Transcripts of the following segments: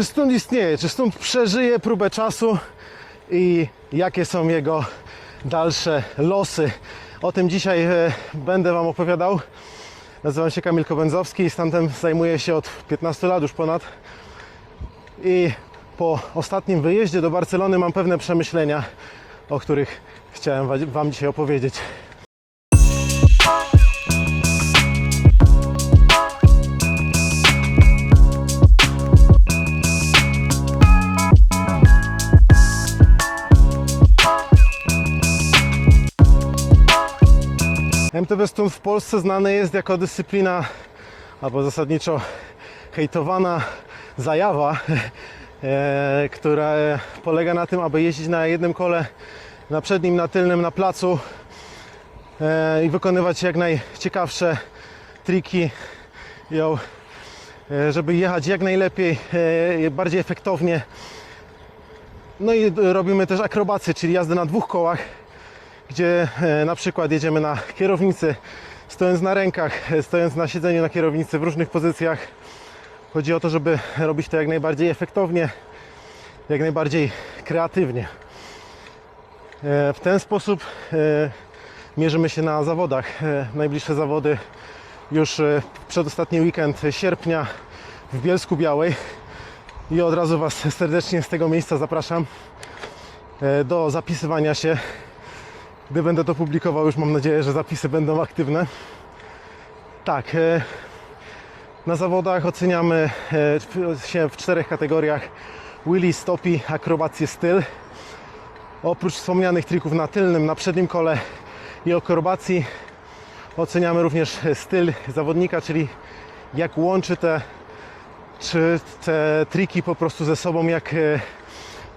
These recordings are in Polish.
czy stąd istnieje, czy stąd przeżyje próbę czasu i jakie są jego dalsze losy. O tym dzisiaj e, będę Wam opowiadał. Nazywam się Kamil Kobędzowski i stantem zajmuję się od 15 lat już ponad. I po ostatnim wyjeździe do Barcelony mam pewne przemyślenia, o których chciałem wa- Wam dzisiaj opowiedzieć. MTB Stunt w Polsce znane jest jako dyscyplina, albo zasadniczo hejtowana zajawa, e, która polega na tym, aby jeździć na jednym kole, na przednim, na tylnym, na placu e, i wykonywać jak najciekawsze triki, ją, e, żeby jechać jak najlepiej, e, bardziej efektownie. No i robimy też akrobację, czyli jazdę na dwóch kołach gdzie e, na przykład jedziemy na kierownicy, stojąc na rękach, e, stojąc na siedzeniu na kierownicy w różnych pozycjach. Chodzi o to, żeby robić to jak najbardziej efektownie, jak najbardziej kreatywnie. E, W ten sposób mierzymy się na zawodach. Najbliższe zawody już przedostatni weekend sierpnia w Bielsku Białej. I od razu Was serdecznie z tego miejsca zapraszam do zapisywania się gdy będę to publikował, już mam nadzieję, że zapisy będą aktywne. Tak, e, na zawodach oceniamy e, się w czterech kategoriach: wheelie, stopi, akrobację, styl. Oprócz wspomnianych trików na tylnym, na przednim kole i akrobacji, oceniamy również styl zawodnika, czyli jak łączy te, czy te triki po prostu ze sobą, jak, e,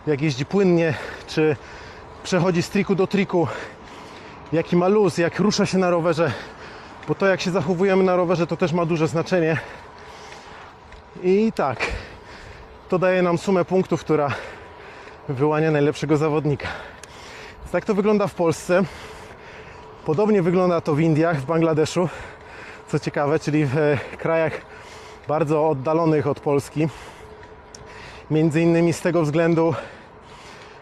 jak jeździ płynnie, czy przechodzi z triku do triku, jaki ma luz, jak rusza się na rowerze, bo to jak się zachowujemy na rowerze to też ma duże znaczenie. I tak, to daje nam sumę punktów, która wyłania najlepszego zawodnika. Tak to wygląda w Polsce. Podobnie wygląda to w Indiach, w Bangladeszu, co ciekawe, czyli w e, krajach bardzo oddalonych od Polski. Między innymi z tego względu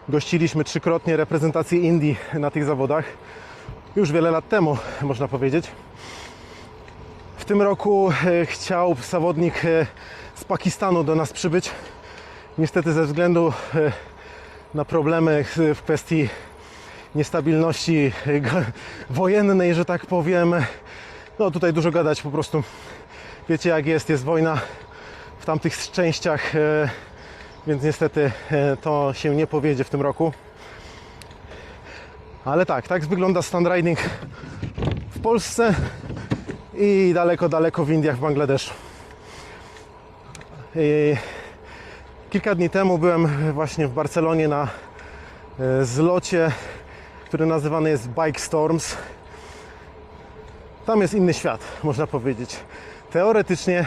gościliśmy trzykrotnie reprezentację Indii na tych zawodach. Już wiele lat temu, można powiedzieć. W tym roku e, chciał zawodnik e, z Pakistanu do nas przybyć. Niestety ze względu e, na problemy w kwestii niestabilności wojennej, że tak powiem. No tutaj dużo gadać po prostu. Wiecie jak jest, jest wojna w tamtych częściach, więc niestety to się nie powiedzie w tym roku. Ale tak, tak wygląda stand riding w Polsce i daleko, daleko w Indiach, w Bangladeszu. I kilka dni temu byłem właśnie w Barcelonie na e, zlocie, który nazywany jest Bike Storms. Tam jest inny świat, można powiedzieć. Teoretycznie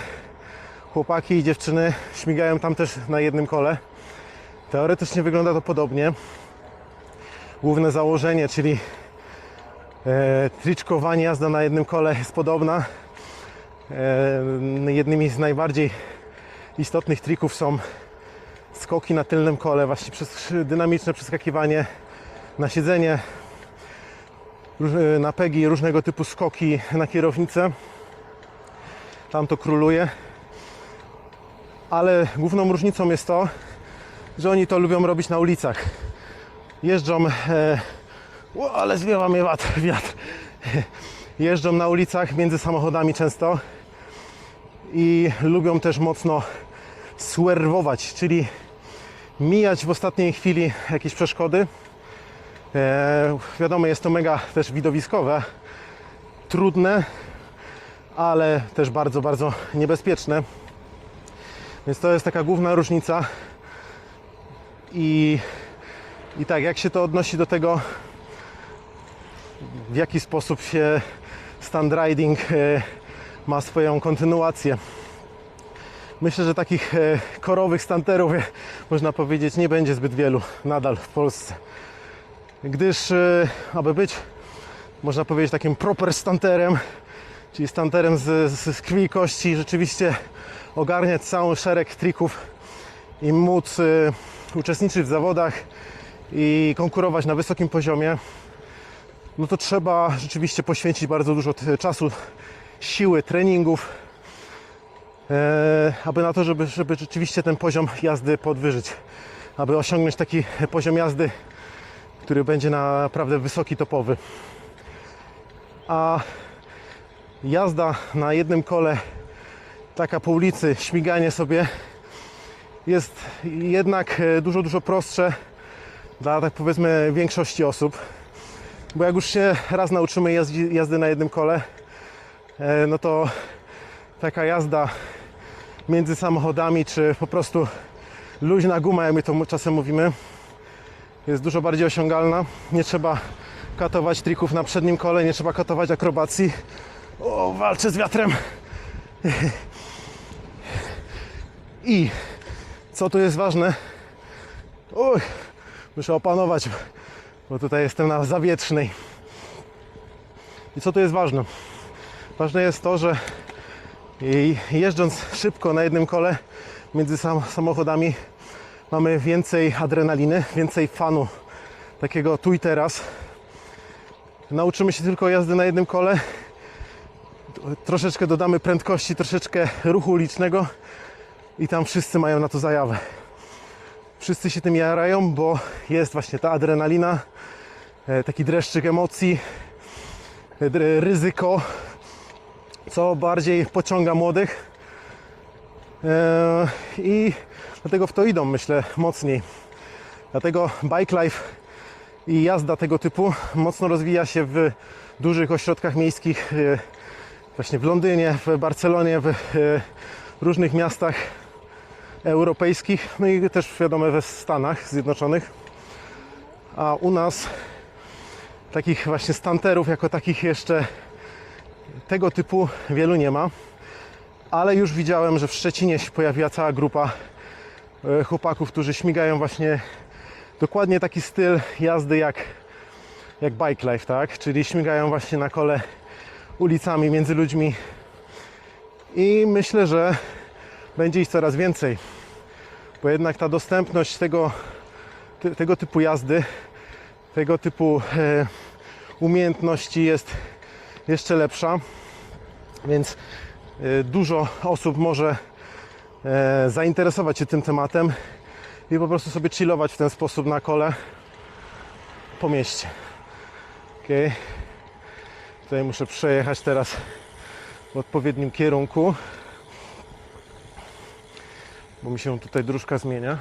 chłopaki i dziewczyny śmigają tam też na jednym kole. Teoretycznie wygląda to podobnie. Główne założenie, czyli e, triczkowanie, jazda na jednym kole jest podobna. E, jednymi z najbardziej istotnych trików są skoki na tylnym kole, właśnie przez dynamiczne przeskakiwanie na siedzenie, róż- na pegi, różnego typu skoki na kierownicę. Tam to króluje. Ale główną różnicą jest to, że oni to lubią robić na ulicach. Jeżdżą, e, o, ale zwiewa mnie wiatr, wiatr. Jeżdżą na ulicach między samochodami często i lubią też mocno swerwować, czyli mijać w ostatniej chwili jakieś przeszkody. E, wiadomo, jest to mega też widowiskowe, trudne, ale też bardzo, bardzo niebezpieczne. Więc to jest taka główna różnica. I, I tak, jak się to odnosi do tego, w jaki sposób się stand riding e, ma swoją kontynuację. Myślę, że takich e, korowych stanterów, e, można powiedzieć, nie będzie zbyt wielu nadal w Polsce. Gdyż, aby być, można powiedzieć, takim proper stanterem, czyli stanterem z, z, krwi i kości, rzeczywiście ogarniać cały szereg trików i móc uczestniczyć w zawodach i konkurować na wysokim poziomie, no to trzeba rzeczywiście poświęcić bardzo dużo czasu, siły, treningów, e, aby na to, żeby, żeby rzeczywiście ten poziom jazdy podwyżyć, aby osiągnąć taki poziom jazdy, który będzie naprawdę wysoki, topowy. A jazda na jednym kole, taka po ulicy, śmiganie sobie jest jednak e, dużo, dużo prostsze dla tak powiedzmy większości osób. Bo jak już się raz nauczymy jazdy, na jednym kole, e, no to taka jazda między samochodami, czy po prostu luźna guma, jak my to czasem mówimy, jest dużo bardziej osiągalna. Nie trzeba katować trików na przednim kole, nie trzeba katować akrobacji. O, walczę z wiatrem. I co tu jest ważne? Uj, muszę opanować, bo tutaj jestem na zawietrznej. I co tu jest ważne? Ważne jest to, że jeżdżąc szybko na jednym kole między sam, samochodami mamy więcej adrenaliny, więcej fanu, takiego tu i teraz. Nauczymy się tylko jazdy na jednym kole, troszeczkę dodamy prędkości, troszeczkę ruchu ulicznego i tam wszyscy mają na to zajawę. Wszyscy się tym jarają, bo jest właśnie ta adrenalina, e, taki dreszczyk emocji, e, ryzyko, co bardziej pociąga młodych. E, I dlatego w to idą, myślę, mocniej. Dlatego bike life i jazda tego typu mocno rozwija się w dużych ośrodkach miejskich, właśnie w Londynie, w Barcelonie, w różnych miastach europejskich, no i też wiadomo we Stanach Zjednoczonych. A u nas takich właśnie stanterów jako takich jeszcze tego typu wielu nie ma. Ale już widziałem, że w Szczecinie się pojawiła cała grupa e, chłopaków, którzy śmigają właśnie dokładnie taki styl jazdy jak, jak bike life, tak? Czyli śmigają właśnie na kole ulicami między ludźmi. I myślę, że będzie ich coraz więcej, bo jednak ta dostępność tego, tego typu jazdy, tego typu e, umiejętności jest jeszcze lepsza, więc e, dużo osób może e, zainteresować się tym tematem i po prostu sobie chillować w ten sposób na kole po mieście. Okay. Tutaj muszę przejechać teraz w odpowiednim kierunku bo mi się tutaj dróżka zmienia.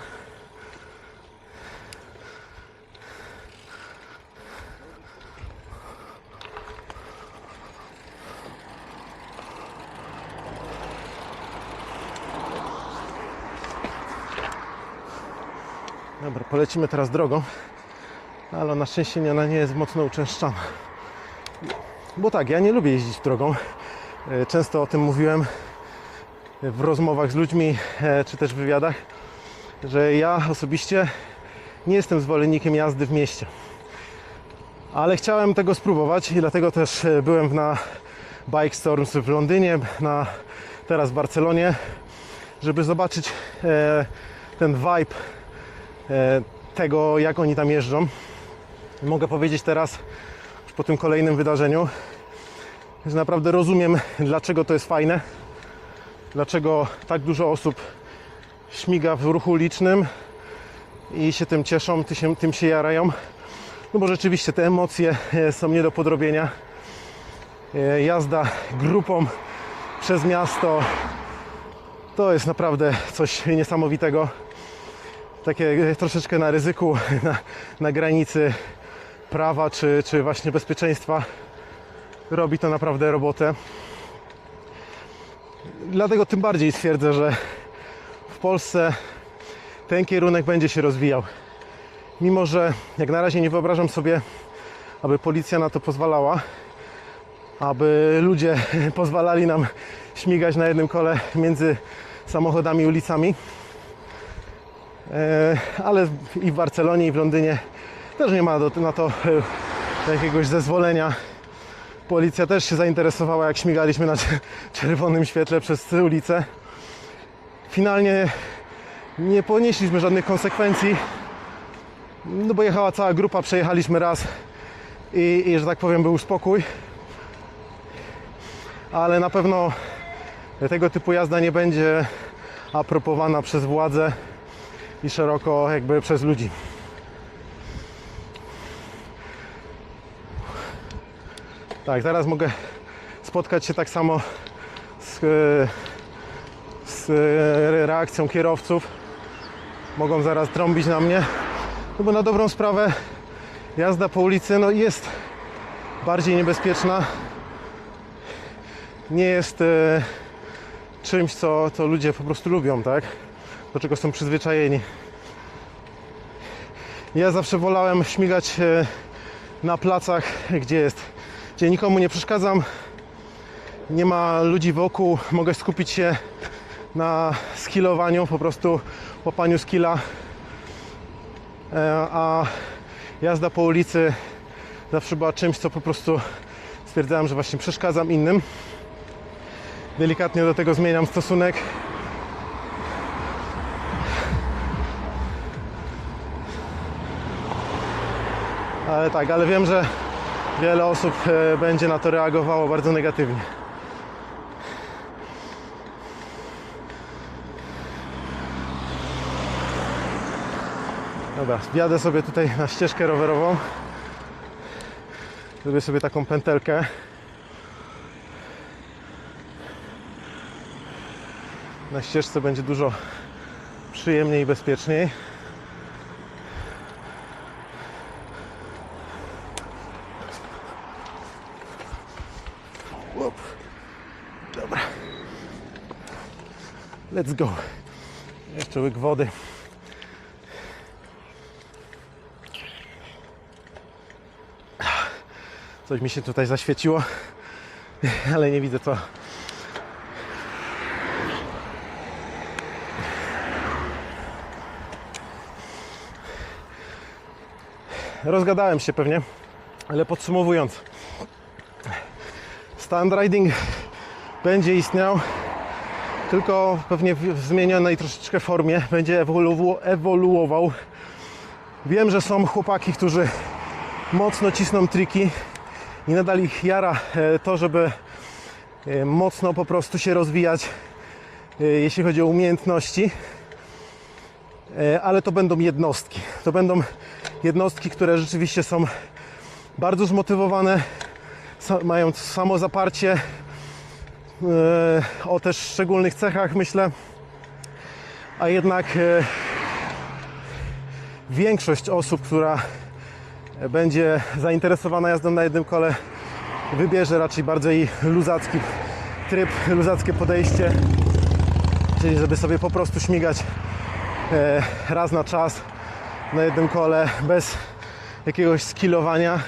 Dobra, polecimy teraz drogą, ale na szczęście ona nie jest mocno uczęszczana. Bo tak, ja nie lubię jeździć drogą. E, Często o tym mówiłem w rozmowach z ludźmi, e, czy też w wywiadach, że ja osobiście nie jestem zwolennikiem jazdy w mieście. Ale chciałem tego spróbować i dlatego też e, byłem na Bike Storms w Londynie, na, teraz w Barcelonie, żeby zobaczyć e, ten vibe tego, jak oni tam jeżdżą. Mogę powiedzieć teraz, już po tym kolejnym wydarzeniu, że naprawdę rozumiem, dlaczego to jest fajne dlaczego tak dużo osób śmiga w ruchu ulicznym i się tym cieszą, ty się, tym się jarają. No bo rzeczywiście te emocje e, są nie do podrobienia. E, Jazda grupą przez miasto to jest naprawdę coś niesamowitego. Takie e, troszeczkę na ryzyku, na, na granicy prawa czy, czy właśnie bezpieczeństwa. Robi to naprawdę robotę. Dlatego tym bardziej stwierdzę, że w Polsce ten kierunek będzie się rozwijał. Mimo, że jak na razie nie wyobrażam sobie, aby policja na to pozwalała, aby ludzie pozwalali nam śmigać na jednym kole między samochodami ulicami. E, Ale i w Barcelonie, i w Londynie też nie ma na to e, jakiegoś zezwolenia Policja też się zainteresowała, jak śmigaliśmy na czer- czerwonym świetle przez ulicę. Finalnie Nie ponieśliśmy żadnych konsekwencji, no bo jechała cała grupa, przejechaliśmy raz i, i że tak powiem był spokój. Ale na pewno tego typu jazda nie będzie apropowana przez władze i szeroko jakby przez ludzi. Tak, teraz mogę spotkać się tak samo z, e, z e, reakcją kierowców. Mogą zaraz trąbić na mnie. No bo na dobrą sprawę jazda po ulicy no jest bardziej niebezpieczna. Nie jest e, czymś, co, co ludzie po prostu lubią, tak? Do czego są przyzwyczajeni. Ja zawsze wolałem śmigać e, na placach, gdzie jest, gdzie nikomu nie przeszkadzam, nie ma ludzi wokół, mogę skupić się na skillowaniu, po prostu łapaniu skilla, E, a jazda po ulicy zawsze była czymś, co po prostu stwierdzałem, że właśnie przeszkadzam innym. Delikatnie do tego zmieniam stosunek. Ale tak, ale wiem, że wiele osób e, będzie na to reagowało bardzo negatywnie. Dobra, wjadę sobie tutaj na ścieżkę rowerową. Zrobię sobie taką pętelkę. Na ścieżce będzie dużo przyjemniej i bezpieczniej. Let's go. Jeszcze łyk wody. Coś mi się tutaj zaświeciło, ale nie widzę co. Rozgadałem się pewnie, ale podsumowując, stand riding będzie istniał, tylko pewnie w zmienionej troszeczkę formie, będzie ewolu- ewoluował. Wiem, że są chłopaki, którzy mocno cisną triki i nadal ich jara e, to, żeby e, mocno po prostu się rozwijać, e, jeśli chodzi o umiejętności. Ale to będą jednostki. To będą jednostki, które rzeczywiście są bardzo zmotywowane, mają samozaparcie e, o też szczególnych cechach, myślę. A jednak e, większość osób, która będzie zainteresowana jazdą na jednym kole, wybierze raczej bardziej luzacki tryb, luzackie podejście, czyli żeby sobie po prostu śmigać e, raz na czas na jednym kole bez jakiegoś skillowania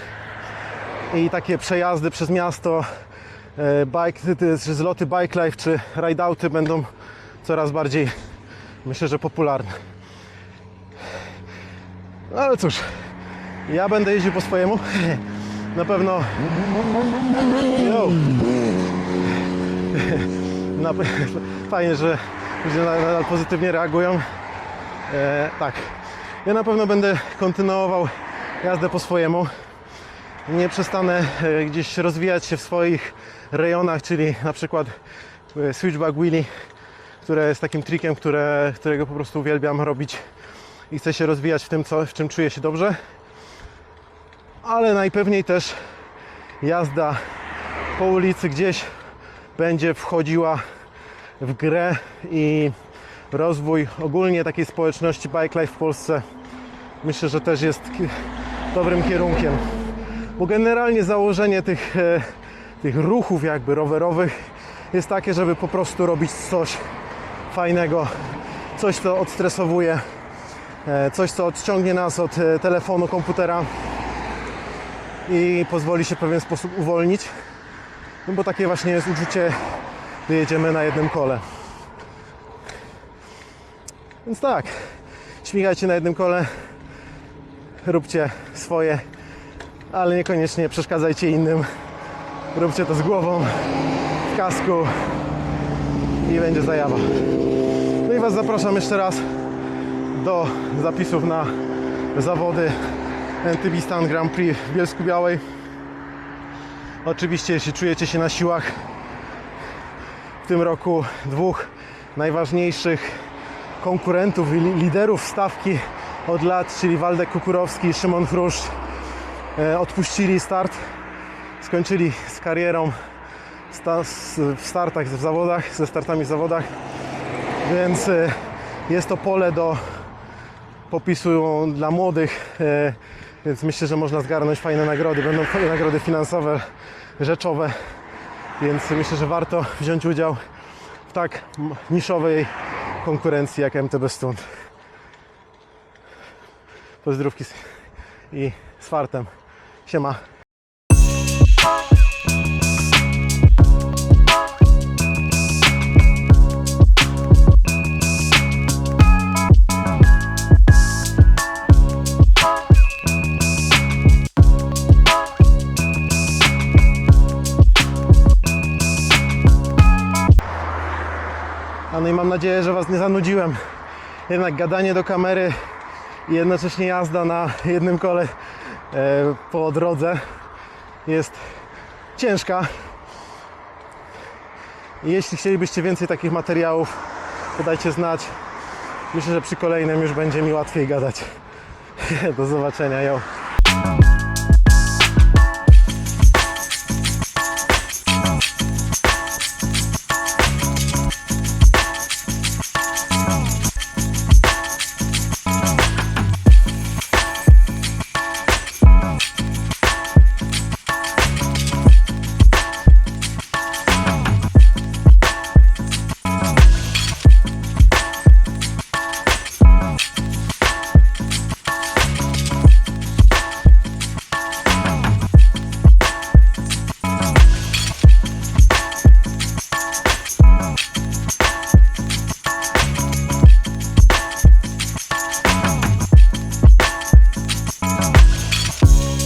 i takie przejazdy przez miasto, e, bike, ty- czy zloty bike life czy rideouty będą coraz bardziej myślę, że popularne. No ale cóż, ja będę jeździł po swojemu. Na pewno. Yo. Na, fajnie, że ludzie nadal pozytywnie reagują. E, tak. Ja na pewno będę kontynuował jazdę po swojemu. Nie przestanę e, gdzieś rozwijać się w swoich rejonach, czyli na przykład e, switchback wheelie, które jest takim trikiem, które, którego po prostu uwielbiam robić i chcę się rozwijać w tym, co, w czym czuję się dobrze ale najpewniej też jazda po ulicy gdzieś będzie wchodziła w grę i rozwój ogólnie takiej społeczności bike life w Polsce myślę, że też jest dobrym kierunkiem. Bo generalnie założenie tych, e, tych ruchów jakby rowerowych jest takie, żeby po prostu robić coś fajnego, coś co odstresowuje, e, coś co odciągnie nas od e, telefonu, komputera i pozwoli się w pewien sposób uwolnić. No bo takie właśnie jest uczucie, gdy jedziemy na jednym kole. Więc tak, śmigajcie na jednym kole, róbcie swoje, ale niekoniecznie przeszkadzajcie innym. Róbcie to z głową, w kasku i będzie zajawa. No i Was zapraszam jeszcze raz do zapisów na zawody NTB Stan Grand Prix w Bielsku Białej. Oczywiście, jeśli czujecie się na siłach, w tym roku dwóch najważniejszych konkurentów i li- liderów stawki od lat, czyli Waldek Kukurowski i Szymon Chruszcz, odpuścili start, skończyli z karierą w startach, w zawodach, ze startami w zawodach, więc e, jest to pole do popisu dla młodych, e, więc myślę, że można zgarnąć fajne nagrody. Będą fajne nagrody finansowe, rzeczowe, więc myślę, że warto wziąć udział w tak niszowej konkurencji jak MTB Stund. Pozdrówki i z fartem. Siema. No i mam nadzieję, że Was nie zanudziłem. Jednak gadanie do kamery i jednocześnie jazda na jednym kole e, po drodze jest ciężka. Jeśli chcielibyście więcej takich materiałów, to dajcie znać. Myślę, że przy kolejnym już będzie mi łatwiej gadać. Do zobaczenia, jo.